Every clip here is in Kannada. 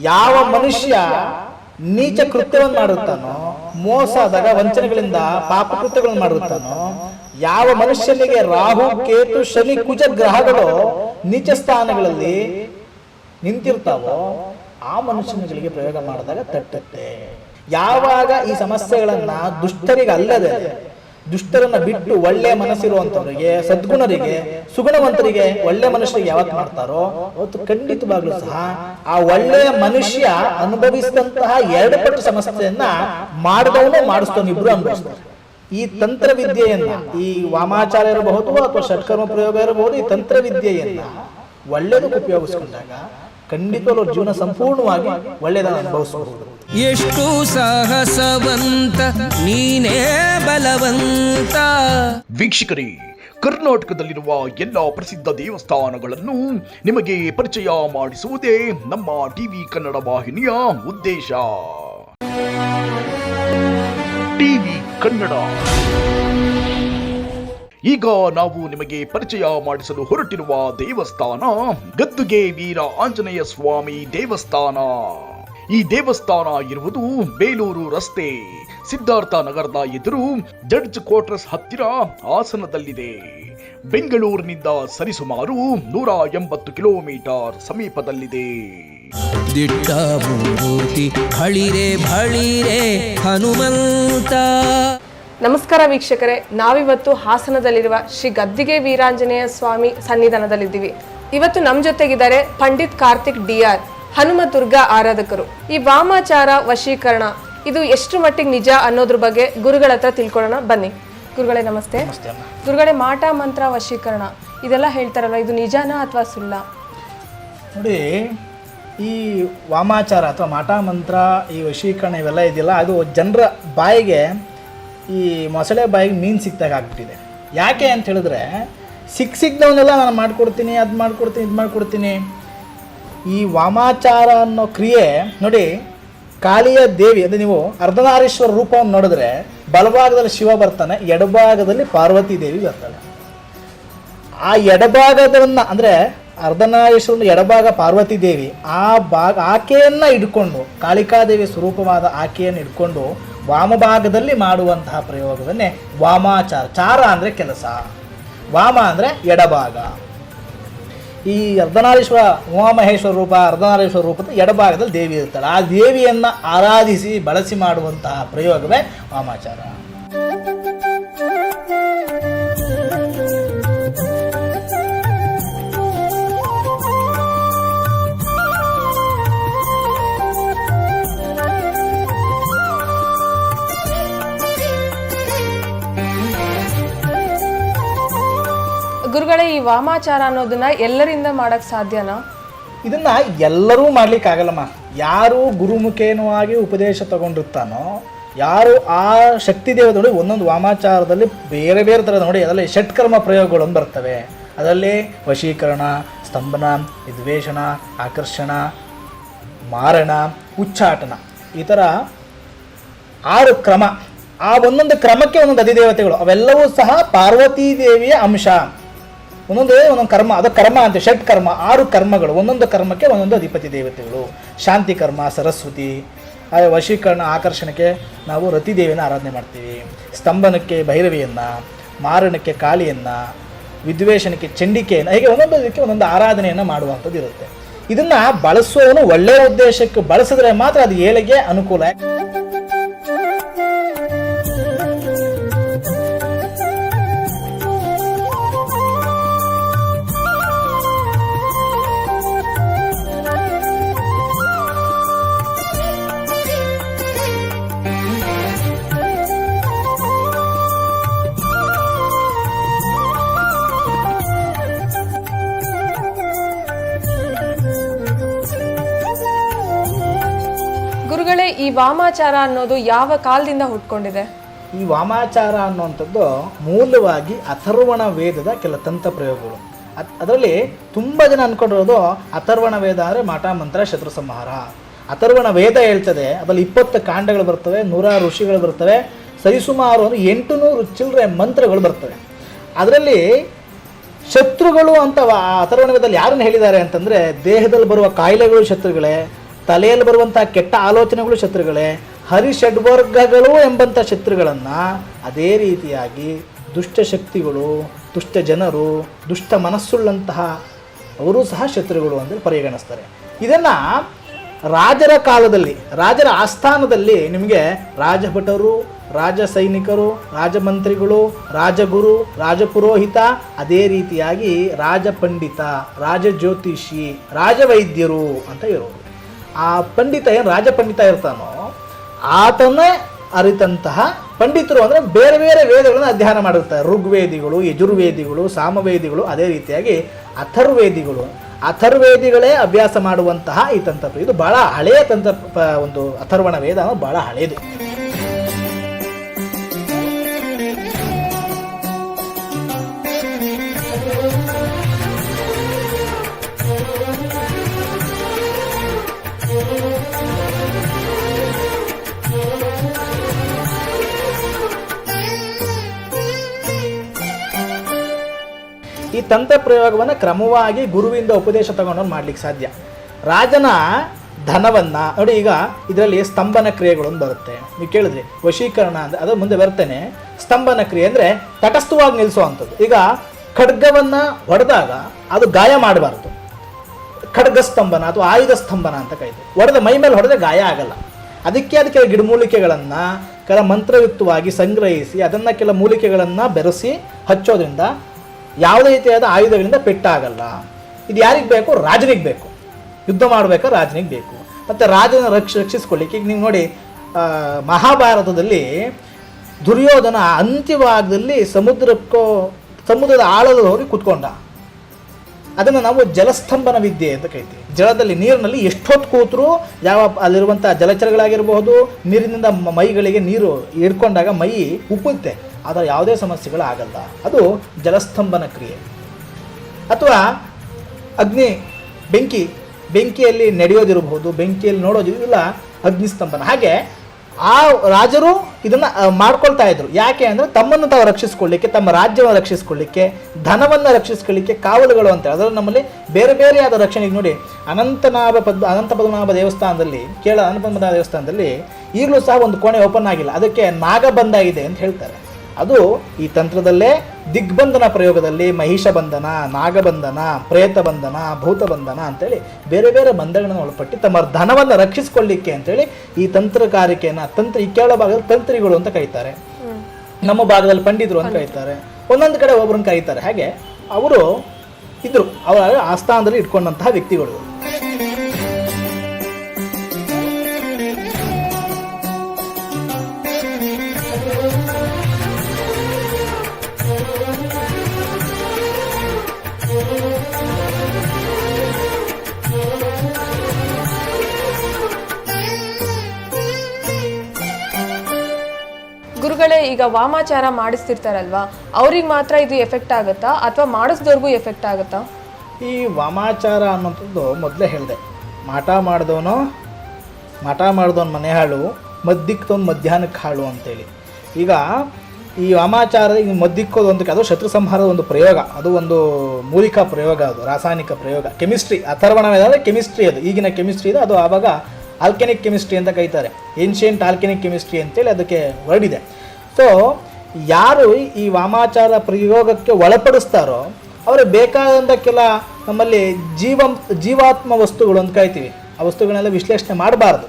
ಯಾವ ಮನುಷ್ಯ ನೀಚ ಕೃತ್ಯವನ್ನು ಮಾಡುತ್ತಾನೋ ಮೋಸ ಆದಾಗ ವಂಚನೆಗಳಿಂದ ಪಾಪ ಕೃತ್ಯಗಳನ್ನು ಮಾಡುತ್ತಾನೋ, ಯಾವ ಮನುಷ್ಯನಿಗೆ ರಾಹು, ಕೇತು, ಶನಿ, ಕುಜ ಗ್ರಹಗಳು ನೀಚ ಸ್ಥಾನಗಳಲ್ಲಿ ನಿಂತಿರ್ತಾವೋ, ಆ ಮನುಷ್ಯನಿಗೆ ಪ್ರಯೋಗ ಮಾಡಿದಾಗ ತಟ್ಟತ್ತೆ. ಯಾವಾಗ ಈ ಸಮಸ್ಯೆಗಳನ್ನ ದುಷ್ಟರಿಗೆ ಅಲ್ಲದೆ ದುಷ್ಟರನ್ನ ಬಿಟ್ಟು ಒಳ್ಳೆ ಮನಸ್ಸಿರುವಂತವರಿಗೆ ಸದ್ಗುಣರಿಗೆ ಸುಗುಣವಂತರಿಗೆ ಒಳ್ಳೆ ಮನುಷ್ಯರಿಗೆ ಯಾವತ್ತು ಮಾಡ್ತಾರೋ ಅವತ್ತು ಖಂಡಿತವಾಗ್ಲೂ ಸಹ ಆ ಒಳ್ಳೆಯ ಮನುಷ್ಯ ಅನುಭವಿಸಿದಂತಹ ಎರಡು ಪಟ್ಟು ಸಮಸ್ಯೆಯನ್ನ ಮಾಡಿದವನು ಮಾಡಿಸ್ತವನು ಇಬ್ರು ಅನುಭವಿಸ್ತಾರೆ ಈ ತಂತ್ರ ವಿದ್ಯೆಯನ್ನ ಈ ವಾಮಾಚಾರ ಇರಬಹುದು ಅಥವಾ ಷಟ್ಕರ್ಮ ಪ್ರಯೋಗ ಇರಬಹುದು ಈ ತಂತ್ರ ವಿದ್ಯೆಯನ್ನ ಒಳ್ಳೆಯದಕ್ಕೆ ಉಪಯೋಗಿಸ್ಕೊಂಡಾಗ ಖಂಡಿತವಾಗ್ಲೂ ಜೀವನ ಸಂಪೂರ್ಣವಾಗಿ ಒಳ್ಳೆಯದನ್ನು ಅನುಭವಿಸಬಹುದು. ಎಷ್ಟು ಸಾಹಸವಂತ, ನೀನೇ ಬಲವಂತ. ವೀಕ್ಷಕರೇ, ಕರ್ನಾಟಕದಲ್ಲಿರುವ ಎಲ್ಲ ಪ್ರಸಿದ್ಧ ದೇವಸ್ಥಾನಗಳನ್ನು ನಿಮಗೆ ಪರಿಚಯ ಮಾಡಿಸುವುದೇ ನಮ್ಮ ಟಿವಿ ಕನ್ನಡ ವಾಹಿನಿಯ ಉದ್ದೇಶ. ಟಿವಿ ಕನ್ನಡ. ಈಗ ನಾವು ನಿಮಗೆ ಪರಿಚಯ ಮಾಡಿಸಲು ಹೊರಟಿರುವ ದೇವಸ್ಥಾನ ಗದ್ದುಗೆ ವೀರ ಆಂಜನೇಯ ಸ್ವಾಮಿ ದೇವಸ್ಥಾನ. ಈ ದೇವಸ್ಥಾನ ಇರುವುದು ಬೇಲೂರು ರಸ್ತೆ. ಸಿದ್ಧಾರ್ಥ ನಗರದ ಎದುರು ಜಡ್ಜ್ ಕ್ವಾರ್ಟರ್ಸ್ ಹತ್ತಿರ ಹಾಸನದಲ್ಲಿದೆ. ಬೆಂಗಳೂರಿನಿಂದ ಸರಿಸುಮಾರು ನೂರ ಎಂಬತ್ತು ಕಿಲೋಮೀಟರ್ ಸಮೀಪದಲ್ಲಿದೆ. ಹನುಮಂತ. ನಮಸ್ಕಾರ ವೀಕ್ಷಕರೇ ನಾವಿವತ್ತು ಹಾಸನದಲ್ಲಿರುವ ಶ್ರೀ ಗದ್ದಿಗೆ ವೀರಾಂಜನೇಯ ಸ್ವಾಮಿ ಸನ್ನಿಧಾನದಲ್ಲಿದ್ದೀವಿ. ಇವತ್ತು ನಮ್ಮ ಜೊತೆಗಿದ್ದಾರೆ ಪಂಡಿತ್ ಕಾರ್ತಿಕ್ ಡಿ ಆರ್. ಹನುಮ ದುರ್ಗಾ ಆರಾಧಕರು. ಈ ವಾಮಾಚಾರ ವಶೀಕರಣ ಇದು ಎಷ್ಟು ಮಟ್ಟಿಗೆ ನಿಜ ಅನ್ನೋದ್ರ ಬಗ್ಗೆ ಗುರುಗಳ ಹತ್ರ ತಿಳ್ಕೊಳ್ಳೋಣ. ಬನ್ನಿ. ಗುರುಗಳೇ ನಮಸ್ತೆ. ಗುರುಗಳೇ ಮಾಟ ಮಂತ್ರ ವಶೀಕರಣ ಇದೆಲ್ಲ ಹೇಳ್ತಾರಲ್ಲ ಇದು ನಿಜಾನ ಅಥವಾ ಸುಳ್ಳ? ನೋಡಿ ಈ ವಾಮಾಚಾರ ಅಥವಾ ಮಾಟ ಮಂತ್ರ ಈ ವಶೀಕರಣ ಇವೆಲ್ಲ ಇದೆಯಲ್ಲ ಅದು ಜನರ ಬಾಯಿಗೆ ಈ ಮೊಸಳೆ ಬಾಯಿಗೆ ಮೀನು ಸಿಕ್ದಾಗ ಆಗ್ಬಿಟ್ಟಿದೆ. ಯಾಕೆ ಅಂತ ಹೇಳಿದ್ರೆ ಸಿಕ್ಕ ಸಿಕ್ಕಿದವನ್ನೆಲ್ಲ ನಾನು ಮಾಡ್ಕೊಡ್ತೀನಿ ಅದು ಮಾಡ್ಕೊಡ್ತೀನಿ ಇದು ಮಾಡ್ಕೊಡ್ತೀನಿ. ಈ ವಾಮಾಚಾರ ಅನ್ನೋ ಕ್ರಿಯೆ ನೋಡಿ ಕಾಳಿಯ ದೇವಿ, ಅಂದರೆ ನೀವು ಅರ್ಧನಾರೀಶ್ವರ ರೂಪವನ್ನು ನೋಡಿದ್ರೆ ಬಲಭಾಗದಲ್ಲಿ ಶಿವ ಬರ್ತಾನೆ, ಎಡಭಾಗದಲ್ಲಿ ಪಾರ್ವತಿ ದೇವಿ ಬರ್ತಾಳೆ. ಆ ಎಡಭಾಗದನ್ನ ಅಂದರೆ ಅರ್ಧನಾರೀಶ್ವರನ ಎಡಭಾಗ ಪಾರ್ವತಿ ದೇವಿ, ಆ ಭಾಗ, ಆಕೆಯನ್ನ ಇಟ್ಕೊಂಡು ಕಾಳಿಕಾದೇವಿ ಸ್ವರೂಪವಾದ ಆಕೆಯನ್ನು ಇಟ್ಕೊಂಡು ವಾಮಭಾಗದಲ್ಲಿ ಮಾಡುವಂತಹ ಪ್ರಯೋಗವನ್ನೇ ವಾಮಾಚಾರ, ಚಾರ ಅಂದರೆ ಕೆಲಸ. ವಾಮ ಅಂದರೆ ಎಡಭಾಗ. ಈ ಅರ್ಧನಾರೀಶ್ವರ ಉಮಾಮಹೇಶ್ವರ ರೂಪ, ಅರ್ಧನಾರೀಶ್ವರ ರೂಪದ ಎಡಭಾಗದಲ್ಲಿ ದೇವಿ ಇರ್ತಾಳೆ ಆ ದೇವಿಯನ್ನು ಆರಾಧಿಸಿ, ಬಳಸಿ ಮಾಡುವಂತಹ ಪ್ರಯೋಗವೇ ವಾಮಾಚಾರ. ವಾಮಾಚಾರ ಅನ್ನೋದನ್ನ ಎಲ್ಲರಿಂದ ಮಾಡಕ್ ಸಾಧ್ಯನಾ? ಇದನ್ನ ಎಲ್ಲರೂ ಮಾಡ್ಲಿಕ್ಕಾಗಲ್ಲಮ್ಮ. ಯಾರು ಗುರುಮುಖೇನವಾಗಿ ಉಪದೇಶ ತಗೊಂಡಿರ್ತಾನೋ, ಯಾರು ಆ ಶಕ್ತಿ ದೇವದಲ್ಲಿ ಒಂದೊಂದು ವಾಮಾಚಾರದಲ್ಲಿ ಬೇರೆ ಬೇರೆ ಥರದ ನೋಡಿ ಅದರಲ್ಲಿ ಷಟ್ಕರ್ಮ ಪ್ರಯೋಗಗಳು ಬರ್ತವೆ. ಅದರಲ್ಲಿ ವಶೀಕರಣ, ಸ್ತಂಭನ, ವಿದ್ವೇಷಣ, ಆಕರ್ಷಣ, ಮಾರಣ, ಉಚ್ಚಾಟನ. ಈ ಥರ ಆರು ಕ್ರಮ. ಆ ಒಂದೊಂದು ಕ್ರಮಕ್ಕೆ ಒಂದೊಂದು ಅಧಿದೇವತೆಗಳು, ಅವೆಲ್ಲವೂ ಸಹ ಪಾರ್ವತೀ ದೇವಿಯ ಅಂಶ. ಒಂದೊಂದೇ ಒಂದೊಂದು ಕರ್ಮ, ಅದು ಕರ್ಮ ಅಂತ, ಷಟ್ ಕರ್ಮ, ಆರು ಕರ್ಮಗಳು, ಒಂದೊಂದು ಕರ್ಮಕ್ಕೆ ಒಂದೊಂದು ಅಧಿಪತಿ ದೇವತೆಗಳು. ಶಾಂತಿ ಕರ್ಮ, ಸರಸ್ವತಿ ಆ ವಶೀಕರಣ, ಆಕರ್ಷಣಕ್ಕೆ ನಾವು ರತಿದೇವಿನ ಆರಾಧನೆ ಮಾಡ್ತೀವಿ. ಸ್ತಂಭನಕ್ಕೆ ಭೈರವಿಯನ್ನು, ಮಾರಣಕ್ಕೆ ಕಾಳಿಯನ್ನು ವಿದ್ವೇಷಣಕ್ಕೆ ಚಂಡಿಕೆಯನ್ನು, ಹೀಗೆ ಒಂದೊಂದು ಇದಕ್ಕೆ ಒಂದೊಂದು ಆರಾಧನೆಯನ್ನು ಮಾಡುವಂಥದ್ದು ಇರುತ್ತೆ. ಇದನ್ನು ಬಳಸುವವನು ಒಳ್ಳೆಯ ಉದ್ದೇಶಕ್ಕೆ ಬಳಸಿದ್ರೆ ಮಾತ್ರ ಅದು ಏಳಿಗೆ ಅನುಕೂಲ ಈ ವಾಮಾಚಾರ ಅನ್ನೋದು ಯಾವ ಕಾಲದಿಂದ ಹುಟ್ಕೊಂಡಿದೆ? ಈ ವಾಮಾಚಾರ ಅನ್ನುವಂಥದ್ದು ಮೂಲವಾಗಿ ಅಥರ್ವಣ ವೇದದ ಕೆಲ ತಂತ್ರ ಪ್ರಯೋಗಗಳು. ಅದ್, ಅದರಲ್ಲಿ ತುಂಬ ಜನ ಅಂದ್ಕೊಂಡಿರೋದು ಅಥರ್ವಣ ವೇದ ಅಂದರೆ ಮಾಟ ಮಂತ್ರ ಶತ್ರು ಸಂಹಾರ. ಅಥರ್ವಣ ವೇದ ಹೇಳ್ತದೆ, ಅದರಲ್ಲಿ ಇಪ್ಪತ್ತು ಕಾಂಡಗಳು ಬರ್ತವೆ ನೂರಾರು ಋಷಿಗಳು ಬರ್ತವೆ, ಸರಿಸುಮಾರು ಒಂದು ಎಂಟು ನೂರು ಚಿಲ್ಲರೆ ಮಂತ್ರಗಳು ಬರ್ತವೆ. ಅದರಲ್ಲಿ ಶತ್ರುಗಳು ಅಂತ ಅಥರ್ವಣ ವೇದದಲ್ಲಿ ಯಾರನ್ನು ಹೇಳಿದ್ದಾರೆ ಅಂತಂದರೆ ದೇಹದಲ್ಲಿ ಬರುವ ಕಾಯಿಲೆಗಳು ಶತ್ರುಗಳೇ ತಲೆಯಲ್ಲಿ ಬರುವಂಥ ಕೆಟ್ಟ ಆಲೋಚನೆಗಳು ಶತ್ರುಗಳೇ ಹರಿಷಡ್ವರ್ಗಗಳು ಎಂಬಂಥ ಶತ್ರುಗಳನ್ನು ಅದೇ ರೀತಿಯಾಗಿ ದುಷ್ಟ ಶಕ್ತಿಗಳು, ದುಷ್ಟ ಜನರು, ದುಷ್ಟ ಮನಸ್ಸುಳ್ಳಂತಹ ಅವರು ಸಹ ಶತ್ರುಗಳು ಅಂತ ಪರಿಗಣಿಸ್ತಾರೆ. ಇದನ್ನು ರಾಜರ ಕಾಲದಲ್ಲಿ, ರಾಜರ ಆಸ್ಥಾನದಲ್ಲಿ ನಿಮಗೆ ರಾಜಭಟರು, ರಾಜ ಸೈನಿಕರು, ರಾಜಮಂತ್ರಿಗಳು, ರಾಜಗುರು, ರಾಜಪುರೋಹಿತ, ಅದೇ ರೀತಿಯಾಗಿ ರಾಜಪಂಡಿತ, ರಾಜಜ್ಯೋತಿಷಿ, ರಾಜವೈದ್ಯರು ಅಂತ ಇರೋದು. ಆ ಪಂಡಿತ ಏನು ರಾಜಪಂಡಿತ ಇರ್ತಾನೋ, ಆತನೇ ಅರಿತಂತಹ ಪಂಡಿತರು ಅಂದರೆ ಬೇರೆ ಬೇರೆ ವೇದಗಳನ್ನು ಅಧ್ಯಯನ ಮಾಡಿರ್ತಾರೆ. ಋಗ್ವೇದಿಗಳು, ಯಜುರ್ವೇದಿಗಳು, ಸಾಮವೇದಿಗಳು, ಅದೇ ರೀತಿಯಾಗಿ ಅಥರ್ವೇದಿಗಳು. ಅಥರ್ವೇದಿಗಳೇ ಅಭ್ಯಾಸ ಮಾಡುವಂತಹ ಈ ತಂತ್ರ ಇದು ಬಹಳ ಹಳೆಯ ತಂತ್ರ ಒಂದು ಅಥರ್ವಣ ವೇದ, ಬಹಳ ಹಳೆಯದು ತಂತ್ರ ಪ್ರಯೋಗವನ್ನು ಕ್ರಮವಾಗಿ ಗುರುವಿಂದ ಉಪದೇಶ ತಗೊಂಡು ಮಾಡ್ಲಿಕ್ಕೆ ಸಾಧ್ಯ. ರಾಜನ ಧನವನ್ನು, ನೋಡಿ ಈಗ ಇದರಲ್ಲಿ ಸ್ತಂಭನ ಕ್ರಿಯೆಗಳು ಅಂತ ಬರುತ್ತೆ. ನೀವು ಕೇಳಿದ್ರಿ, ವಶೀಕರಣ ಅಂದರೆ ಅದು ಮುಂದೆ ಬರ್ತೇನೆ. ಸ್ತಂಭನ ಕ್ರಿಯೆ ಅಂದರೆ ತಟಸ್ಥವಾಗಿ ನಿಲ್ಲಿಸುವಂಥದ್ದು ಈಗ ಖಡ್ಗವನ್ನು ಹೊಡೆದಾಗ ಅದು ಗಾಯ ಮಾಡಬಾರ್ದು. ಖಡ್ಗ ಸ್ತಂಭನ ಅಥವಾ ಆಯುಧ ಸ್ತಂಭನ ಅಂತ ಕರೀತೀವಿ. ಹೊಡೆದ ಮೈ ಮೇಲೆ ಹೊಡೆದ್ರೆ ಗಾಯ ಆಗಲ್ಲ. ಅದಕ್ಕೆ ಅದಕ್ಕೆ ಗಿಡಮೂಲಿಕೆಗಳನ್ನು ಕೆಲ ಮಂತ್ರಯುಕ್ತವಾಗಿ ಸಂಗ್ರಹಿಸಿ ಅದನ್ನು ಕೆಲ ಮೂಲಿಕೆಗಳನ್ನು ಬೆರೆಸಿ ಹಚ್ಚೋದ್ರಿಂದ ಯಾವುದೇ ರೀತಿಯಾದ ಆಯುಧಗಳಿಂದ ಪೆಟ್ಟಾಗಲ್ಲ. ಇದು ಯಾರಿಗೆ ಬೇಕು? ರಾಜನಿಗೆ ಬೇಕು. ಯುದ್ಧ ಮಾಡಬೇಕಾ ರಾಜನಿಗೆ ಬೇಕು. ಮತ್ತು ರಾಜನ ರಕ್ಷ, ರಕ್ಷಿಸ್ಕೊಳ್ಳಿಕ್ಕೆ ಈಗ ನೀವು ನೋಡಿ ಮಹಾಭಾರತದಲ್ಲಿ ದುರ್ಯೋಧನ ಅಂತ್ಯಭಾಗದಲ್ಲಿ ಸಮುದ್ರಕ್ಕೋ, ಸಮುದ್ರದ ಆಳಲು ಹೋಗಿ ಕೂತ್ಕೊಂಡ. ಅದನ್ನು ನಾವು ಜಲಸ್ತಂಭನ ವಿದ್ಯೆ ಅಂತ ಕರಿತೀವಿ. ಜಲದಲ್ಲಿ, ನೀರಿನಲ್ಲಿ ಎಷ್ಟೊತ್ತು ಕೂತರೂ ಯಾವ ಅಲ್ಲಿರುವಂಥ ಜಲಚರಗಳಾಗಿರಬಹುದು, ನೀರಿನಿಂದ ಮೈಗಳಿಗೆ ನೀರು ಹಿಡ್ಕೊಂಡಾಗ ಮೈ ಉಪ್ಪುತ್ತೆ ಆದರೆ ಯಾವುದೇ ಸಮಸ್ಯೆಗಳು ಆಗಲ್ಲ. ಅದು ಜಲಸ್ತಂಭನ ಕ್ರಿಯೆ. ಅಥವಾ ಅಗ್ನಿ, ಬೆಂಕಿ, ಬೆಂಕಿಯಲ್ಲಿ ನಡೆಯೋದಿರಬಹುದು, ಬೆಂಕಿಯಲ್ಲಿ ನೋಡೋದು ಇಲ್ಲ ಅಗ್ನಿಸ್ತಂಭನ. ಹಾಗೆ ಆ ರಾಜರು ಇದನ್ನು ಮಾಡ್ಕೊಳ್ತಾ ಇದ್ರು. ಯಾಕೆ ಅಂದರೆ ತಮ್ಮನ್ನು ತಾವು ರಕ್ಷಿಸ್ಕೊಳ್ಳಿಕ್ಕೆ, ತಮ್ಮ ರಾಜ್ಯವನ್ನು ರಕ್ಷಿಸ್ಕೊಳ್ಳಿಕ್ಕೆ, ಧನವನ್ನು ರಕ್ಷಿಸ್ಕೊಳ್ಳಿಕ್ಕೆ ಕಾವಲುಗಳು ಅಂತ ಅದರಲ್ಲಿ ನಮ್ಮಲ್ಲಿ ಬೇರೆ ಬೇರೆಯಾದ ರಕ್ಷಣೆಗೆ ನೋಡಿ, ಅನಂತನಾಭ ಪದ್ ಅನಂತ ಪದ್ಮನಾಭ ದೇವಸ್ಥಾನದಲ್ಲಿ ಕೇಳ ಅನಂತ ಪದ್ಮನಾಭ ದೇವಸ್ಥಾನದಲ್ಲಿ ಈಗಲೂ ಸಹ ಒಂದು ಕೋಣೆ ಓಪನ್ ಆಗಿಲ್ಲ. ಅದಕ್ಕೆ ನಾಗಬಂಧ ಇದೆ ಅಂತ ಹೇಳ್ತಾರೆ. ಅದು ಈ ತಂತ್ರದಲ್ಲೇ ದಿಗ್ಬಂಧನ ಪ್ರಯೋಗದಲ್ಲಿ ಮಹಿಷ ಬಂಧನ ನಾಗಬಂಧನ ಪ್ರೇತ ಬಂಧನ ಭೂತ ಬಂಧನ ಅಂತೇಳಿ ಬೇರೆ ಬೇರೆ ಬಂಧಗಳನ್ನು ಒಳಪಟ್ಟು ತಮ್ಮ ಧನವನ್ನು ರಕ್ಷಿಸಿಕೊಳ್ಳಿಕ್ಕೆ ಅಂತೇಳಿ ಈ ತಂತ್ರಗಾರಿಕೆಯನ್ನು ತಂತ್ರ ಈ ಕೇರಳ ಭಾಗದಲ್ಲಿ ತಂತ್ರಿಗಳು ಅಂತ ಕರೀತಾರೆ. ನಮ್ಮ ಭಾಗದಲ್ಲಿ ಪಂಡಿತರು ಅಂತ ಕರೀತಾರೆ. ಒಂದೊಂದು ಕಡೆ ಒಬ್ಬರನ್ನ ಕರೀತಾರೆ. ಹಾಗೆ ಅವರು ಇದ್ರು. ಅವರ ಆಸ್ಥಾನದಲ್ಲಿ ಇಟ್ಕೊಂಡಂತಹ ವ್ಯಕ್ತಿಗಳು. ಈಗ ವಾಮಾಚಾರ ಮಾಡಿಸ್ತಿರ್ತಾರಲ್ವಾ? ಅವ್ರಿಗೆ ಮಾತ್ರ ಇದು ಎಫೆಕ್ಟ್ ಆಗುತ್ತಾ? ಅಥವಾ ಮಾಡಿಸ್ದವ್ರಿಗೂ ಎಫೆಕ್ಟ್ ಆಗುತ್ತಾ? ಈ ವಾಮಾಚಾರ ಅನ್ನೋಂಥದ್ದು ಮೊದಲೇ ಹೇಳಿದೆ. ಮಾಟ ಮಾಡಿದವನು ಮಾಟ ಮಾಡಿದವನು ಮನೆ ಹಾಳು ಮದ್ದಿಕ್ತವನು ಮಧ್ಯಾಹ್ನಕ್ಕೆ ಹಾಳು ಅಂತೇಳಿ. ಈಗ ಈ ವಾಮಾಚಾರ ಈಗ ಮದ್ದಿಕ್ಕೋದು ಒಂದು ಅದು ಶತ್ರು ಸಂಹಾರದ ಒಂದು ಪ್ರಯೋಗ. ಅದು ಒಂದು ಮೂಲಿಕಾ ಪ್ರಯೋಗ ಅದು, ರಾಸಾಯನಿಕ ಪ್ರಯೋಗ. ಕೆಮಿಸ್ಟ್ರಿ ಅಥರ್ವಣ ಅಂದರೆ ಕೆಮಿಸ್ಟ್ರಿ ಅದು. ಈಗಿನ ಕೆಮಿಸ್ಟ್ರಿ ಇದೆ, ಅದು ಆವಾಗ ಆಲ್ಕೆನಿಕ್ ಕೆಮಿಸ್ಟ್ರಿ ಅಂತ ಕರೀತಾರೆ. ಏನ್ಷಿಯಂಟ್ ಆಲ್ಕೆನಿಕ್ ಕೆಮಿಸ್ಟ್ರಿ ಅಂತೇಳಿ ಅದಕ್ಕೆ ವರ್ಡ್ ಇದೆ. ಸೊ ಯಾರು ಈ ವಾಮಾಚಾರ ಪ್ರಯೋಗಕ್ಕೆ ಒಳಪಡಿಸ್ತಾರೋ ಅವ್ರಿಗೆ ಬೇಕಾದಂಥ ಕೆಲ ನಮ್ಮಲ್ಲಿ ಜೀವ ಜೀವಾತ್ಮ ವಸ್ತುಗಳು ಅಂತ ಕಾಯ್ತೀವಿ ಆ ವಸ್ತುಗಳನ್ನೆಲ್ಲ ವಿಶ್ಲೇಷಣೆ ಮಾಡಬಾರ್ದು.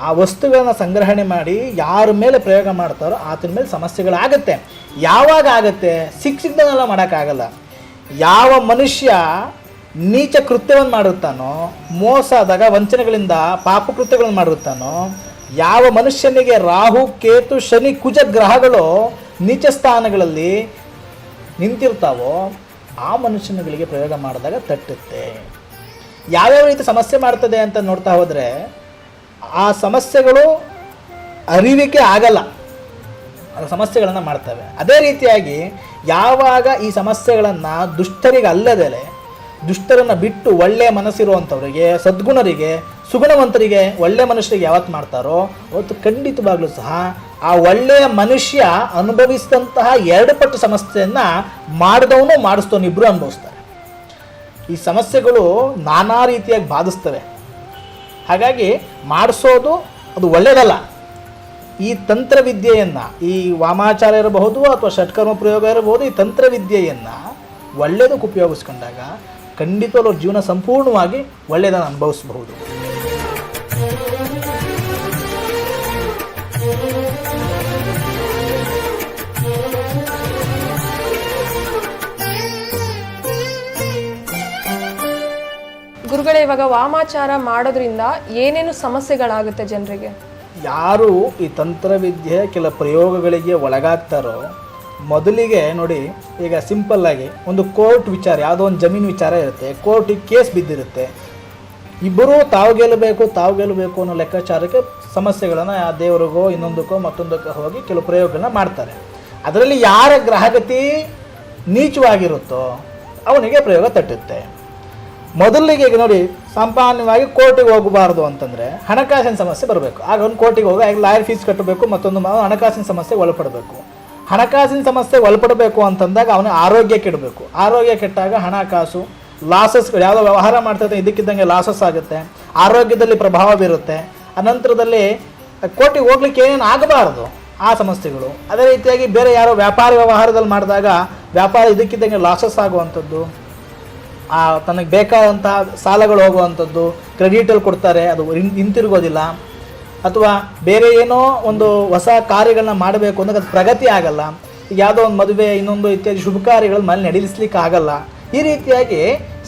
ಆ ವಸ್ತುಗಳನ್ನ ಸಂಗ್ರಹಣೆ ಮಾಡಿ ಯಾರ ಮೇಲೆ ಪ್ರಯೋಗ ಮಾಡ್ತಾರೋ ಆತನ ಮೇಲೆ ಸಮಸ್ಯೆಗಳಾಗತ್ತೆ. ಯಾವಾಗ ಆಗುತ್ತೆ? ಸಿಕ್ಕಿದ್ದನ್ನೆಲ್ಲ ಮಾಡೋಕ್ಕಾಗಲ್ಲ. ಯಾವ ಮನುಷ್ಯ ನೀಚ ಕೃತ್ಯವನ್ನು ಮಾಡಿರ್ತಾನೋ ಮೋಸ ಆದಾಗ ವಂಚನೆಗಳಿಂದ ಪಾಪ ಕೃತ್ಯಗಳನ್ನು ಮಾಡಿರ್ತಾನೋ ಯಾವ ಮನುಷ್ಯನಿಗೆ ರಾಹು, ಕೇತು, ಶನಿ, ಕುಜ ಗ್ರಹಗಳು ನೀಚ ಸ್ಥಾನಗಳಲ್ಲಿ ನಿಂತಿರ್ತಾವೋ ಆ ಮನುಷ್ಯನಗಳಿಗೆ ಪ್ರಯೋಗ ಮಾಡಿದಾಗ ತಟ್ಟುತ್ತೆ. ಯಾವ್ಯಾವ ರೀತಿ ಸಮಸ್ಯೆ ಮಾಡ್ತದೆ ಅಂತ ನೋಡ್ತಾ ಹೋದರೆ ಆ ಸಮಸ್ಯೆಗಳು ಅರಿವಿಕೆ ಆಗಲ್ಲ. ಸಮಸ್ಯೆಗಳನ್ನು ಮಾಡ್ತವೆ. ಅದೇ ರೀತಿಯಾಗಿ ಯಾವಾಗ ಈ ಸಮಸ್ಯೆಗಳನ್ನು ದುಷ್ಟರಿಗೆ ಅಲ್ಲದೆ, ದುಷ್ಟರನ್ನು ಬಿಟ್ಟು ಒಳ್ಳೆಯ ಮನಸ್ಸಿರುವಂಥವರಿಗೆ ಸದ್ಗುಣರಿಗೆ ಸುಗುಣವಂತರಿಗೆ ಒಳ್ಳೆಯ ಮನುಷ್ಯರಿಗೆ ಯಾವತ್ತು ಮಾಡ್ತಾರೋ, ಅವತ್ತು ಖಂಡಿತವಾಗ್ಲೂ ಸಹ ಆ ಒಳ್ಳೆಯ ಮನುಷ್ಯ ಅನುಭವಿಸಿದಂತಹ ಎರಡು ಪಟ್ಟು ಸಮಸ್ಯೆಯನ್ನು ಮಾಡಿದವನು ಮಾಡಿಸ್ತವನು ಇಬ್ಬರು ಅನುಭವಿಸ್ತಾರೆ. ಈ ಸಮಸ್ಯೆಗಳು ನಾನಾ ರೀತಿಯಾಗಿ ಬಾಧಿಸ್ತವೆ. ಹಾಗಾಗಿ ಮಾಡಿಸೋದು ಅದು ಒಳ್ಳೆಯದಲ್ಲ ಈ ತಂತ್ರವಿದ್ಯೆಯನ್ನು, ಈ ವಾಮಾಚಾರ ಇರಬಹುದು ಅಥವಾ ಷಟ್ಕರ್ಮ ಪ್ರಯೋಗ ಇರಬಹುದು, ಈ ತಂತ್ರವಿದ್ಯೆಯನ್ನು ಒಳ್ಳೆಯದಕ್ಕೆ ಉಪಯೋಗಿಸ್ಕೊಂಡಾಗ ಖಂಡಿತವಾಗ್ಲೂ ಜೀವನ ಸಂಪೂರ್ಣವಾಗಿ ಒಳ್ಳೆಯದನ್ನು ಅನುಭವಿಸಬಹುದು. ಗುರುಗಳೇ, ಇವಾಗ ವಾಮಾಚಾರ ಮಾಡೋದ್ರಿಂದ ಏನೇನು ಸಮಸ್ಯೆಗಳಾಗುತ್ತೆ ಜನರಿಗೆ? ಯಾರು ಈ ತಂತ್ರವಿದ್ಯೆ ಕೆಲ ಪ್ರಯೋಗಗಳಿಗೆ ಒಳಗಾಗ್ತಾರೋ, ಮೊದಲಿಗೆ ನೋಡಿ, ಈಗ ಸಿಂಪಲ್ ಆಗಿ ಒಂದು ಕೋರ್ಟ್ ವಿಚಾರ, ಯಾವುದೋ ಒಂದು ಜಮೀನು ವಿಚಾರ ಇರುತ್ತೆ, ಕೋರ್ಟಿಗೆ ಕೇಸ್ ಬಿದ್ದಿರುತ್ತೆ. ಇಬ್ಬರೂ ತಾವು ಗೆಲ್ಲಬೇಕು ತಾವು ಗೆಲ್ಲಬೇಕು ಅನ್ನೋ ಲೆಕ್ಕಾಚಾರಕ್ಕೆ ಸಮಸ್ಯೆಗಳನ್ನು ಆ ದೇವರಿಗೋ, ಇನ್ನೊಂದಕ್ಕೋ, ಮತ್ತೊಂದಕ್ಕೋ ಹೋಗಿ ಕೆಲವು ಪ್ರಯೋಗಗಳನ್ನ ಮಾಡ್ತಾರೆ. ಅದರಲ್ಲಿ ಯಾರ ಗ್ರಹಗತಿ ನೀಚವಾಗಿರುತ್ತೋ, ಅವನಿಗೆ ಪ್ರಯೋಗ ತಟ್ಟುತ್ತೆ. ಮೊದಲಿಗೆ ಈಗ ನೋಡಿ, ಸಾಮಾನ್ಯವಾಗಿ ಕೋರ್ಟಿಗೆ ಹೋಗಬಾರ್ದು ಅಂತಂದರೆ ಹಣಕಾಸಿನ ಸಮಸ್ಯೆ ಬರಬೇಕು. ಆಗ ಒಂದು ಕೋರ್ಟಿಗೆ ಹೋಗಿ ಆಗ ಲಾಯರ್ ಫೀಸ್ ಕಟ್ಟಬೇಕು ಮತ್ತೊಂದು ಹಣಕಾಸಿನ ಸಮಸ್ಯೆ ಒಳಪಡಬೇಕು. ಹಣಕಾಸಿನ ಸಮಸ್ಯೆ ಒಳಪಡಬೇಕು ಅಂತಂದಾಗ ಅವನ ಆರೋಗ್ಯ ಕೆಡಬೇಕು. ಆರೋಗ್ಯ ಕೆಟ್ಟಾಗ ಹಣಕಾಸು ಲಾಸಸ್ಗಳು ಯಾವುದೋ ವ್ಯವಹಾರ ಮಾಡ್ತಾ ಇದಕ್ಕಿದ್ದಂಗೆ ಲಾಸಸ್ ಆಗುತ್ತೆ. ಆರೋಗ್ಯದಲ್ಲಿ ಪ್ರಭಾವ ಬೀರುತ್ತೆ. ಅನಂತರದಲ್ಲಿ ಕೋರ್ಟಿಗೆ ಹೋಗ್ಲಿಕ್ಕೆ ಏನೇನು ಆಗಬಾರ್ದು? ಆ ಸಮಸ್ಯೆಗಳು. ಅದೇ ರೀತಿಯಾಗಿ ಬೇರೆ ಯಾರೋ ವ್ಯಾಪಾರ ವ್ಯವಹಾರದಲ್ಲಿ ಮಾಡಿದಾಗ ವ್ಯಾಪಾರ ಇದಕ್ಕಿದ್ದಂಗೆ ಲಾಸಸ್ ಆಗುವಂಥದ್ದು. ಆ ತನಗೆ ಬೇಕಾದಂತಹ ಸಾಲಗಳು ಹೋಗುವಂಥದ್ದು ಕ್ರೆಡಿಟಲ್ಲಿ ಕೊಡ್ತಾರೆ, ಅದು ಹಿಂತಿರುಗೋದಿಲ್ಲ. ಅಥವಾ ಬೇರೆ ಏನೋ ಒಂದು ಹೊಸ ಕಾರ್ಯಗಳನ್ನ ಮಾಡಬೇಕು ಅಂದಾಗ ಅದು ಪ್ರಗತಿ ಆಗಲ್ಲ. ಯಾವುದೋ ಒಂದು ಮದುವೆ, ಇನ್ನೊಂದು ಇತ್ಯಾದಿ ಶುಭ ಕಾರ್ಯಗಳು ಮನೆ ನಡೆಸಲಿಕ್ಕೆ ಆಗಲ್ಲ ಈ ರೀತಿಯಾಗಿ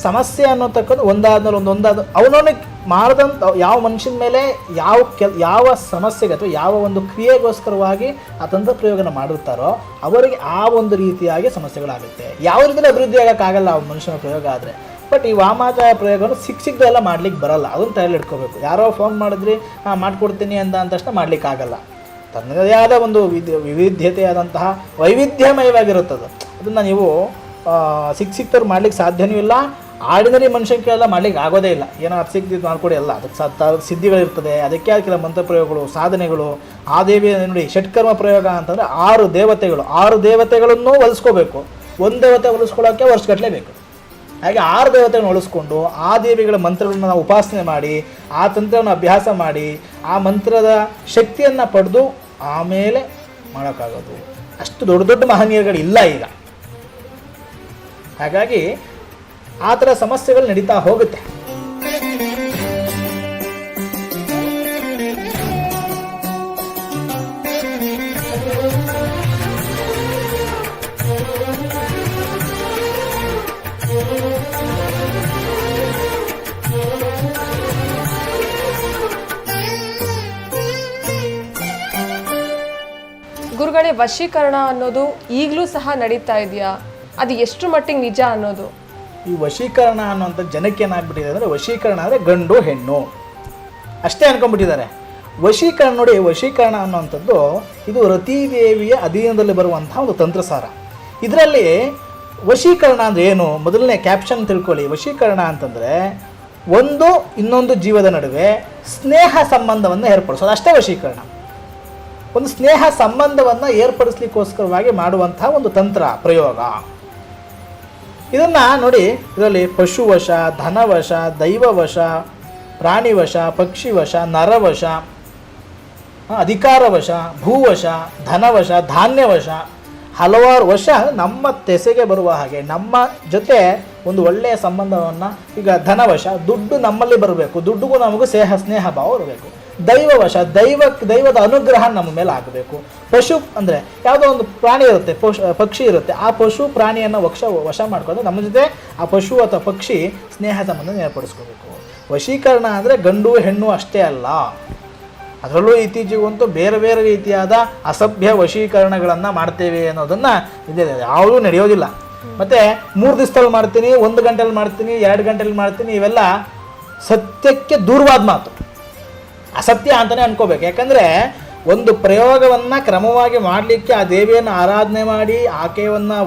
ಸಮಸ್ಯೆ ಅನ್ನೋತಕ್ಕದ್ದು ಒಂದಾದ್ಮೇಲೆ ಒಂದು ಒಂದಾದ ಅವನವನಿಗೆ ಮಾಡಿದಂಥ ಯಾವ ಮನುಷ್ಯನ ಮೇಲೆ ಯಾವ ಕೆಲ್, ಯಾವ ಸಮಸ್ಯೆಗೆ ಅಥವಾ ಯಾವ ಒಂದು ಕ್ರಿಯೆಗೋಸ್ಕರವಾಗಿ ಆ ತಂತ್ರ ಪ್ರಯೋಗನ ಮಾಡಿರ್ತಾರೋ ಅವರಿಗೆ ಆ ಒಂದು ರೀತಿಯಾಗಿ ಸಮಸ್ಯೆಗಳಾಗುತ್ತೆ. ಯಾವ ರೀತಿಯಲ್ಲಿ ಅಭಿವೃದ್ಧಿ ಆಗೋಕ್ಕಾಗಲ್ಲ ಆ ಮನುಷ್ಯನ ಪ್ರಯೋಗ ಆದರೆ. ಬಟ್ ಈ ವಾಮಾಚಾರ ಪ್ರಯೋಗವನ್ನು ಸಿಕ್ಕ ಸಿಕ್ಕದೆಲ್ಲ ಮಾಡ್ಲಿಕ್ಕೆ ಬರಲ್ಲ. ಅದನ್ನು ತಲೆಯಲ್ಲಿ ಇಟ್ಕೋಬೇಕು. ಯಾರೋ ಫೋನ್ ಮಾಡಿದ್ರಿ, ಹಾಂ, ಮಾಡ್ಕೊಡ್ತೀನಿ ಅಂತ ಅಂದ ತಕ್ಷಣ ಮಾಡ್ಲಿಕ್ಕೆ ಆಗಲ್ಲ ತನ್ನದೇ ಆದ ಒಂದು ವಿಧ ವಿವಿಧ್ಯತೆಯಾದಂತಹ ವೈವಿಧ್ಯಮಯವಾಗಿರುತ್ತದೆ. ಅದನ್ನು ನೀವು ಸಿಕ್ಕ ಸಿಕ್ತವ್ರು ಮಾಡ್ಲಿಕ್ಕೆ ಸಾಧ್ಯವೂ ಇಲ್ಲ. ಆರ್ಡಿನರಿ ಮನುಷ್ಯನಿಗೆಲ್ಲ ಮಾಡ್ಲಿಕ್ಕೆ ಆಗೋದೇ ಇಲ್ಲ. ಏನೋ ಅದು ಸಿಕ್ಕಿದ್ದು ಮಾಡ್ಕೊಡಿ ಅಲ್ಲ ಅದಕ್ಕೆ ಸತ್ತ ಸಿದ್ಧಿಗಳಿರ್ತದೆ. ಅದಕ್ಕೆ ಕೆಲವು ಕೆಲ ಮಂತ್ರ ಪ್ರಯೋಗಗಳು ಸಾಧನೆಗಳು, ಆ ದೇವಿಯ ನೋಡಿ ಷಟ್ಕರ್ಮ ಪ್ರಯೋಗ ಅಂತಂದರೆ ಆರು ದೇವತೆಗಳು. ಆರು ದೇವತೆಗಳನ್ನು ಹೊಲಿಸ್ಕೋಬೇಕು. ಒಂದು ದೇವತೆ ಹೊಲಿಸ್ಕೊಳ್ಳೋಕ್ಕೆ ವರ್ಷಗಟ್ಟಲೆ ಬೇಕು. ಹಾಗೆ ಆರು ದೇವತೆಗಳನ್ನು ಹೊಲಿಸ್ಕೊಂಡು ಆ ದೇವಿಗಳ ಮಂತ್ರಗಳನ್ನು ನಾವು ಉಪಾಸನೆ ಮಾಡಿ, ಆ ತಂತ್ರವನ್ನು ಅಭ್ಯಾಸ ಮಾಡಿ, ಆ ಮಂತ್ರದ ಶಕ್ತಿಯನ್ನು ಪಡೆದು ಆಮೇಲೆ ಮಾಡೋಕ್ಕಾಗೋದು. ಅಷ್ಟು ದೊಡ್ಡ ದೊಡ್ಡ ಮಹನೀಯರುಗಳು ಇಲ್ಲ ಈಗ. ಹಾಗಾಗಿ ಆ ಥರ ಸಮಸ್ಯೆಗಳು ನಡೀತಾ ಹೋಗುತ್ತೆ. ಗುರುಗಳೇ, ವಶೀಕರಣ ಅನ್ನೋದು ಈಗಲೂ ಸಹ ನಡೀತಾ ಇದೆಯಾ? ಅದು ಎಷ್ಟು ಮಟ್ಟಿಗೆ ನಿಜ ಅನ್ನೋದು? ಈ ವಶೀಕರಣ ಅನ್ನುವಂಥ ಜನಕ್ಕೆ ಏನಾಗ್ಬಿಟ್ಟಿದೆ ಅಂದರೆ ವಶೀಕರಣ ಅಂದರೆ ಗಂಡು ಹೆಣ್ಣು. ಅಷ್ಟೇ ಅನ್ಕೊಂಡ್ಬಿಟ್ಟಿದ್ದಾರೆ. ವಶೀಕರಣ ನೋಡಿ, ವಶೀಕರಣ ಅನ್ನುವಂಥದ್ದು ಇದು ರತಿದೇವಿಯ ಅಧೀನದಲ್ಲಿ ಬರುವಂತಹ ಒಂದು ತಂತ್ರಸಾರ. ಇದರಲ್ಲಿ ವಶೀಕರಣ ಅಂದರೆ ಏನು? ಮೊದಲನೇ ಕ್ಯಾಪ್ಷನ್ ತಿಳ್ಕೊಳ್ಳಿ. ವಶೀಕರಣ ಅಂತಂದರೆ ಒಂದು, ಇನ್ನೊಂದು ಜೀವದ ನಡುವೆ ಸ್ನೇಹ ಸಂಬಂಧವನ್ನು ಏರ್ಪಡಿಸೋದು. ಅಷ್ಟೇ ವಶೀಕರಣ. ಒಂದು ಸ್ನೇಹ ಸಂಬಂಧವನ್ನು ಏರ್ಪಡಿಸ್ಲಿಕ್ಕೋಸ್ಕರವಾಗಿ ಮಾಡುವಂತಹ ಒಂದು ತಂತ್ರ, ಪ್ರಯೋಗ. ಇದನ್ನ ನೋಡಿ, ಇದರಲ್ಲಿ ಪಶುವಶ, ಧನವಶ, ದೈವವಶ, ಪ್ರಾಣಿವಶ, ಪಕ್ಷಿವಶ, ನರವಶ ಅಧಿಕಾರವಶ, ಭೂವಶ, ಧನವಶ, ಧಾನ್ಯವಶ, ಹಲವಾರು ವಶ ನಮ್ಮ ತೆಸೆಗೆ ಬರುವ ಹಾಗೆ, ನಮ್ಮ ಜೊತೆ ಒಂದು ಒಳ್ಳೆಯ ಸಂಬಂಧವನ್ನು, ಈಗ ಧನವಶ, ದುಡ್ಡು ನಮ್ಮಲ್ಲಿ ಬರಬೇಕು, ದುಡ್ಡುಗೂ ನಮಗೂ ಸ್ನೇಹ ಸ್ನೇಹ, ಭಾವ ಬರಬೇಕು. ದೈವವಶ, ದೈವ, ದೈವದ ಅನುಗ್ರಹ ನಮ್ಮ ಮೇಲೆ ಆಗಬೇಕು. ಪಶು ಅಂದರೆ ಯಾವುದೋ ಒಂದು ಪ್ರಾಣಿ ಇರುತ್ತೆ, ಪಶು, ಪಕ್ಷಿ ಇರುತ್ತೆ, ಆ ಪಶು ಪ್ರಾಣಿಯನ್ನು ವಶ ವಶ ಮಾಡ್ಕೊಂಡು ನಮ್ಮ ಜೊತೆ ಆ ಪಶು ಅಥವಾ ಪಕ್ಷಿ ಸ್ನೇಹ ಸಂಬಂಧ ಏರ್ಪಡಿಸ್ಕೋಬೇಕು. ವಶೀಕರಣ ಅಂದರೆ ಗಂಡು, ಹೆಣ್ಣು ಅಷ್ಟೇ ಅಲ್ಲ. ಅದರಲ್ಲೂ ಇತ್ತೀಚೆಗಂತೂ ಬೇರೆ ಬೇರೆ ರೀತಿಯಾದ ಅಸಭ್ಯ ವಶೀಕರಣಗಳನ್ನು ಮಾಡ್ತೇವೆ ಅನ್ನೋದನ್ನು ಇದೆ. ಯಾವುದೂ ನಡೆಯೋದಿಲ್ಲ. ಮತ್ತು ಮೂರು ದಿವಸದಲ್ಲಿ ಮಾಡ್ತೀನಿ, ಒಂದು ಗಂಟೆಲಿ ಮಾಡ್ತೀನಿ, ಎರಡು ಗಂಟೆಲಿ ಮಾಡ್ತೀನಿ, ಇವೆಲ್ಲ ಸತ್ಯಕ್ಕೆ ದೂರವಾದ ಮಾತು. ಅಸತ್ಯ ಅಂತಲೇ ಅನ್ಕೋಬೇಕು. ಯಾಕಂದರೆ ಒಂದು ಪ್ರಯೋಗವನ್ನು ಕ್ರಮವಾಗಿ ಮಾಡಲಿಕ್ಕೆ ಆ ದೇವಿಯನ್ನು ಆರಾಧನೆ ಮಾಡಿ ಆಕೆಯನ್ನು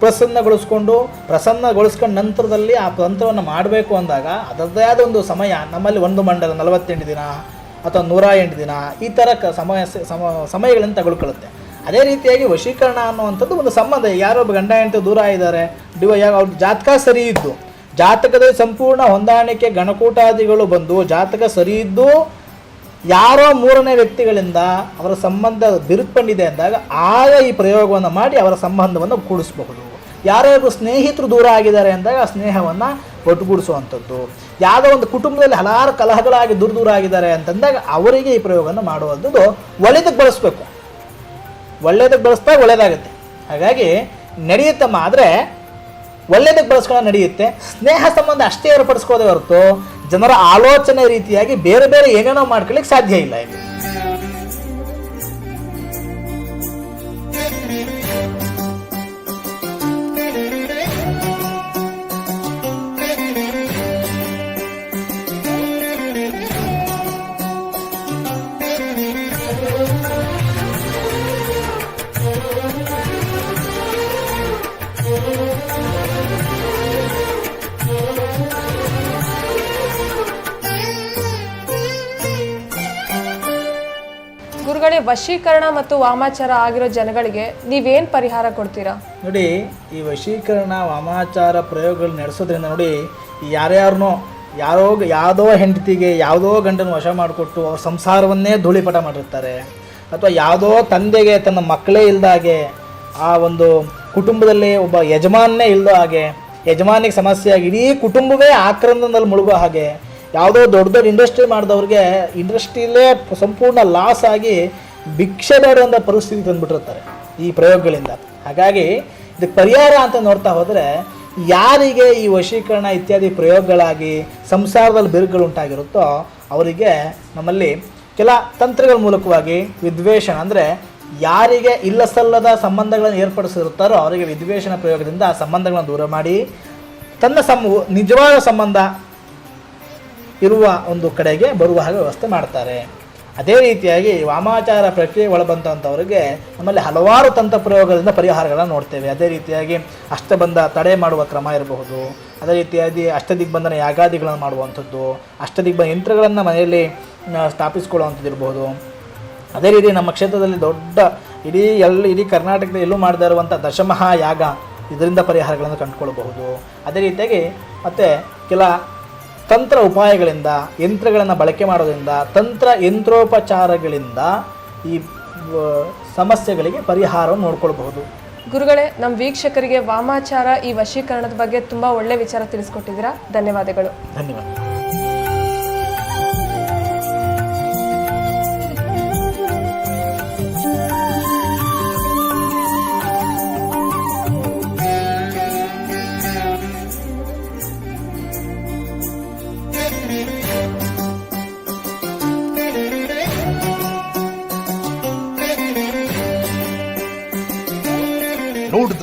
ಪ್ರಸನ್ನಗೊಳಿಸ್ಕೊಂಡು ಪ್ರಸನ್ನಗೊಳಿಸ್ಕೊಂಡ ನಂತರದಲ್ಲಿ ಆ ತಂತ್ರವನ್ನು ಮಾಡಬೇಕು ಅಂದಾಗ ಅದರದ್ದೇ ಆದ ಒಂದು ಸಮಯ, ನಮ್ಮಲ್ಲಿ ಒಂದು ಮಂಡಲ, ನಲವತ್ತೆಂಟು ದಿನ ಅಥವಾ ನೂರ ಎಂಟು ದಿನ ಈ ಥರ ಕ ಸಮಯ ಸಮ ಸಮಯಗಳನ್ನು ತಗೊಳ್ಕೊಳ್ಳುತ್ತೆ. ಅದೇ ರೀತಿಯಾಗಿ ವಶೀಕರಣ ಅನ್ನುವಂಥದ್ದು ಒಂದು ಸಂಬಂಧ. ಯಾರೊಬ್ಬ ಗಂಡ ಹೆಂಡತಿ ದೂರ ಇದ್ದಾರೆ. ಡಿವ ಯಾವ ಅವ್ರ ಜಾತಕ ಸರಿ ಇದ್ದು. ಜಾತಕದಲ್ಲಿ ಸಂಪೂರ್ಣ ಹೊಂದಾಣಿಕೆ ಗಣಕೂಟಾದಿಗಳು ಬಂದು ಜಾತಕ ಸರಿ ಇದ್ದು ಯಾರೋ ಮೂರನೇ ವ್ಯಕ್ತಿಗಳಿಂದ ಅವರ ಸಂಬಂಧ ಬಿರುತ್ಕೊಂಡಿದೆ ಅಂದಾಗ ಆಗ ಈ ಪ್ರಯೋಗವನ್ನು ಮಾಡಿ ಅವರ ಸಂಬಂಧವನ್ನು ಕೂಡಿಸಬಹುದು. ಯಾರ್ಯಾರು ಸ್ನೇಹಿತರು ದೂರ ಆಗಿದ್ದಾರೆ ಅಂದಾಗ ಆ ಸ್ನೇಹವನ್ನು ಒಟ್ಟುಗೂಡಿಸುವಂಥದ್ದು. ಯಾವುದೋ ಒಂದು ಕುಟುಂಬದಲ್ಲಿ ಹಲವಾರು ಕಲಹಗಳಾಗಿ ದೂರ ದೂರ ಆಗಿದ್ದಾರೆ ಅಂತಂದಾಗ ಅವರಿಗೆ ಈ ಪ್ರಯೋಗವನ್ನು ಮಾಡುವಂಥದ್ದು ಒಳ್ಳೆಯದಕ್ಕೆ ಬಳಸಬೇಕು. ಒಳ್ಳೆಯದಕ್ಕೆ ಬಳಸ್ತಾ ಒಳ್ಳೆಯದಾಗುತ್ತೆ ಹಾಗಾಗಿ ನಡೆಯುತ್ತಮ್ಮ ಆದರೆ ಒಳ್ಳೆಯದಕ್ಕೆ ಬಳಸ್ಕೊಳ್ಳೋ ನಡೆಯುತ್ತೆ. ಸ್ನೇಹ ಸಂಬಂಧ ಅಷ್ಟೇ ಏರ್ಪಡಿಸ್ಕೋದೇ ಹೊರತು ಜನರ ಆಲೋಚನೆ ರೀತಿಯಾಗಿ ಬೇರೆ ಬೇರೆ ಏನೇನೋ ಮಾಡ್ಕೊಳ್ಳಿಕ್ಕೆ ಸಾಧ್ಯ ಇಲ್ಲ ಇಲ್ಲಿ. ವಶೀಕರಣ ಮತ್ತು ವಾಮಾಚಾರ ಆಗಿರೋ ಜನಗಳಿಗೆ ನೀವೇನು ಪರಿಹಾರ ಕೊಡ್ತೀರಾ? ನೋಡಿ, ಈ ವಶೀಕರಣ, ವಾಮಾಚಾರ ಪ್ರಯೋಗಗಳು ನಡೆಸೋದ್ರಿಂದ ನೋಡಿ ಯಾರ್ಯಾರನೋ ಯಾರೋ ಯಾವುದೋ ಹೆಂಡತಿಗೆ ಯಾವುದೋ ಗಂಡನ ವಶ ಮಾಡಿಕೊಟ್ಟು ಅವ್ರ ಸಂಸಾರವನ್ನೇ ಧೂಳಿಪಟ ಮಾಡಿರ್ತಾರೆ. ಅಥವಾ ಯಾವುದೋ ತಂದೆಗೆ ತನ್ನ ಮಕ್ಕಳೇ ಇಲ್ದಾಗೆ ಆ ಒಂದು ಕುಟುಂಬದಲ್ಲಿ ಒಬ್ಬ ಯಜಮಾನನೇ ಇಲ್ಲದ ಹಾಗೆ, ಯಜಮಾನಿಗೆ ಸಮಸ್ಯೆ ಆಗಿ ಇಡೀ ಕುಟುಂಬವೇ ಆಕ್ರಂದನದಲ್ಲಿ ಮುಳುಗೋ ಹಾಗೆ, ಯಾವುದೋ ದೊಡ್ಡ ದೊಡ್ಡ ಇಂಡಸ್ಟ್ರಿ ಮಾಡಿದವ್ರಿಗೆ ಇಂಡಸ್ಟ್ರಿಲೇ ಸಂಪೂರ್ಣ ಲಾಸ್ ಆಗಿ ಭಿಕ್ಷೆ ಬೇಡುವಂಥ ಪರಿಸ್ಥಿತಿ ತಂದುಬಿಟ್ಟಿರ್ತಾರೆ ಈ ಪ್ರಯೋಗಗಳಿಂದ. ಹಾಗಾಗಿ ಇದಕ್ಕೆ ಪರಿಹಾರ ಅಂತ ನೋಡ್ತಾ ಹೋದರೆ, ಯಾರಿಗೆ ಈ ವಶೀಕರಣ ಇತ್ಯಾದಿ ಪ್ರಯೋಗಗಳಾಗಿ ಸಂಸಾರದಲ್ಲಿ ಬಿರುಗಳು ಉಂಟಾಗಿರುತ್ತೋ ಅವರಿಗೆ ನಮ್ಮಲ್ಲಿ ಕೆಲ ತಂತ್ರಗಳ ಮೂಲಕವಾಗಿ ವಿದ್ವೇಷಣ ಅಂದರೆ ಯಾರಿಗೆ ಇಲ್ಲ ಸಲ್ಲದ ಸಂಬಂಧಗಳನ್ನು ಏರ್ಪಡಿಸಿರುತ್ತಾರೋ ಅವರಿಗೆ ವಿದ್ವೇಷಣ ಪ್ರಯೋಗದಿಂದ ಆ ಸಂಬಂಧಗಳನ್ನು ದೂರ ಮಾಡಿ, ತನ್ನ ಸಂ ನಿಜವಾದ ಸಂಬಂಧ ಇರುವ ಒಂದು ಕಡೆಗೆ ಬರುವ ಹಾಗೆ ವ್ಯವಸ್ಥೆ ಮಾಡ್ತಾರೆ. ಅದೇ ರೀತಿಯಾಗಿ ವಾಮಾಚಾರ ಪ್ರಕ್ರಿಯೆ ಒಳಬಂತವ್ರಿಗೆ ನಮ್ಮಲ್ಲಿ ಹಲವಾರು ತಂತ್ರ ಪ್ರಯೋಗದಿಂದ ಪರಿಹಾರಗಳನ್ನು ನೋಡ್ತೇವೆ. ಅದೇ ರೀತಿಯಾಗಿ ಅಷ್ಟಬಂಧ ತಡೆ ಮಾಡುವ ಕ್ರಮ ಇರಬಹುದು. ಅದೇ ರೀತಿಯಾಗಿ ಅಷ್ಟದಿಗ್ಬಂಧನ ಯಾಗಾದಿಗಳನ್ನು ಮಾಡುವಂಥದ್ದು, ಅಷ್ಟದಿಗ್ಬಂಧ ಯಂತ್ರಗಳನ್ನು ಮನೆಯಲ್ಲಿ ಸ್ಥಾಪಿಸಿಕೊಳ್ಳುವಂಥದ್ದು ಇರಬಹುದು. ಅದೇ ರೀತಿ ನಮ್ಮ ಕ್ಷೇತ್ರದಲ್ಲಿ ದೊಡ್ಡ ಇಡೀ ಎಲ್ಲ ಇಡೀ ಕರ್ನಾಟಕದ ಎಲ್ಲೂ ಮಾಡದೇ ಇರುವಂಥ ದಶಮಹಾ ಯಾಗ ಇದರಿಂದ ಪರಿಹಾರಗಳನ್ನು ಕಂಡುಕೊಳ್ಬಹುದು ಅದೇ ರೀತಿಯಾಗಿ ಮತ್ತು ಕೆಲ ತಂತ್ರ ಉಪಾಯಗಳಿಂದ ಯಂತ್ರಗಳನ್ನು ಬಳಕೆ ಮಾಡೋದ್ರಿಂದ ತಂತ್ರ ಯಂತ್ರೋಪಚಾರಗಳಿಂದ ಈ ಸಮಸ್ಯೆಗಳಿಗೆ ಪರಿಹಾರವನ್ನು ನೋಡ್ಕೊಳ್ಬಹುದು. ಗುರುಗಳೇ ನಮ್ಮ ವೀಕ್ಷಕರಿಗೆ ವಾಮಾಚಾರ ಈ ವಶೀಕರಣದ ಬಗ್ಗೆ ತುಂಬಾ ಒಳ್ಳೆ ವಿಚಾರ ತಿಳಿಸ್ಕೊಟ್ಟಿದ್ದೀರಾ? ಧನ್ಯವಾದಗಳು. ಧನ್ಯವಾದ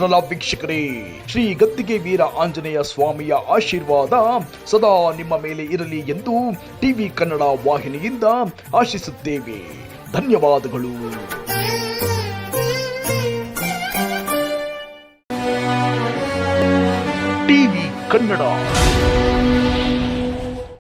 ನೋಡಿದ್ರಲ್ಲ ವೀಕ್ಷಕರೇ, ಶ್ರೀ ಗದ್ದಿಗೆ ವೀರ ಆಂಜನೇಯ ಸ್ವಾಮಿಯ ಆಶೀರ್ವಾದ ಸದಾ ನಿಮ್ಮ ಮೇಲೆ ಇರಲಿ ಎಂದು ಟಿವಿ ಕನ್ನಡ ವಾಹಿನಿಯಿಂದ ಆಶಿಸುತ್ತೇವೆ. ಧನ್ಯವಾದಗಳು. ಟಿವಿ ಕನ್ನಡ.